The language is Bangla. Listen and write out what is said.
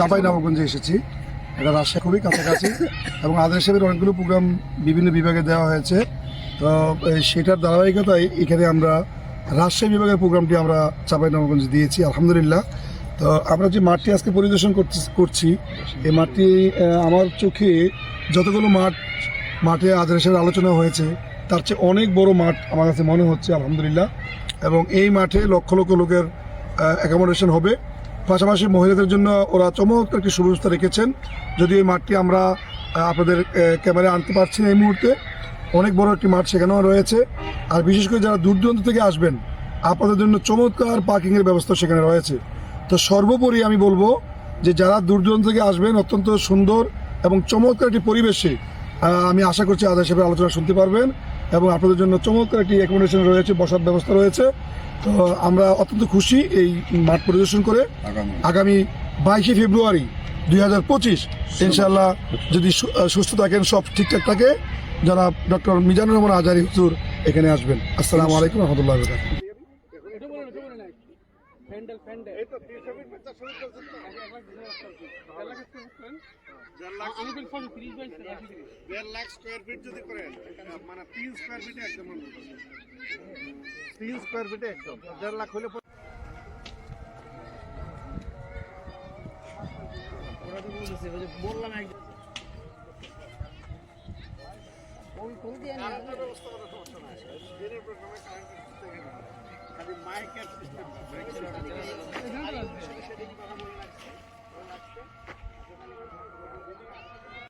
চাপাই নবাবগঞ্জে এসেছি। এটা রাজশাহী খুবই কাছাকাছি এবং আদার সাহেবের অনেকগুলো প্রোগ্রাম বিভিন্ন বিভাগে দেওয়া হয়েছে। তো সেটার ধারাবাহিকতায় এখানে আমরা রাজশাহী বিভাগের প্রোগ্রামটি আমরা চাপাই নবাবগঞ্জে দিয়েছি, আলহামদুলিল্লাহ। তো আমরা যে মাঠটি আজকে পরিদর্শন করছি, এই মাঠটি আমার চোখে যতগুলো মাঠ, মাঠে আদার আলোচনা হয়েছে, তার চেয়ে অনেক বড় মাঠ আমার কাছে মনে হচ্ছে, আলহামদুলিল্লাহ। এবং এই মাঠে লক্ষ লক্ষ লোকের অ্যাকোমোডেশন হবে। পাশাপাশি মহিলাদের জন্য ওরা চমৎকার একটি সুব্যবস্থা রেখেছেন। যদি এই মাঠটি আমরা আপনাদের ক্যামেরায় আনতে পারছি এই মুহূর্তে। অনেক বড় একটি মাঠ সেখানেও রয়েছে। আর বিশেষ করে যারা দূর দূরান্ত থেকে আসবেন, আপনাদের জন্য চমৎকার পার্কিংয়ের ব্যবস্থা সেখানে রয়েছে। তো সর্বোপরি আমি বলব যে যারা দূর দূরান্ত থেকে আসবেন, অত্যন্ত সুন্দর এবং চমৎকার একটি পরিবেশে আমি আশা করছি আদা সাহেবের আলোচনা শুনতে পারবেন এবং আপনাদের জন্য চমৎকার একটি অ্যাকোমোডেশন রয়েছে বসার ব্যবস্থা রয়েছে। তো আমরা অত্যন্ত খুশি এই মাঠ পরিদর্শন করে। আগামী। বাইশে ফেব্রুয়ারি দুই হাজার পঁচিশ ইনশাল্লাহ যদি সুস্থ থাকেন সব ঠিকঠাক থাকে যারা ডক্টর মিজানুর রহমান আজারি হুজুর এখানে আসবেন। আসসালামু আলাইকুম রহমতুল্লাহ এটা বলে না, এটা বলে না। প্যান্ডেল, প্যান্ডেল। দেড় লাখ স্কয়ার ফুট করেন? আমি বলি সরি, 30 বাই 80 তিরিশ। লাখ স্কোয়ার ফিট যদি করেন মানে তিন স্কোয়ার ফিটে একদম আমি বলছি। তিন স্কোয়ার ফিটে একদম দেড় লাখ হলে পরে- আর আপনার ব্যবস্থা করার সমস্যা নাই। I kept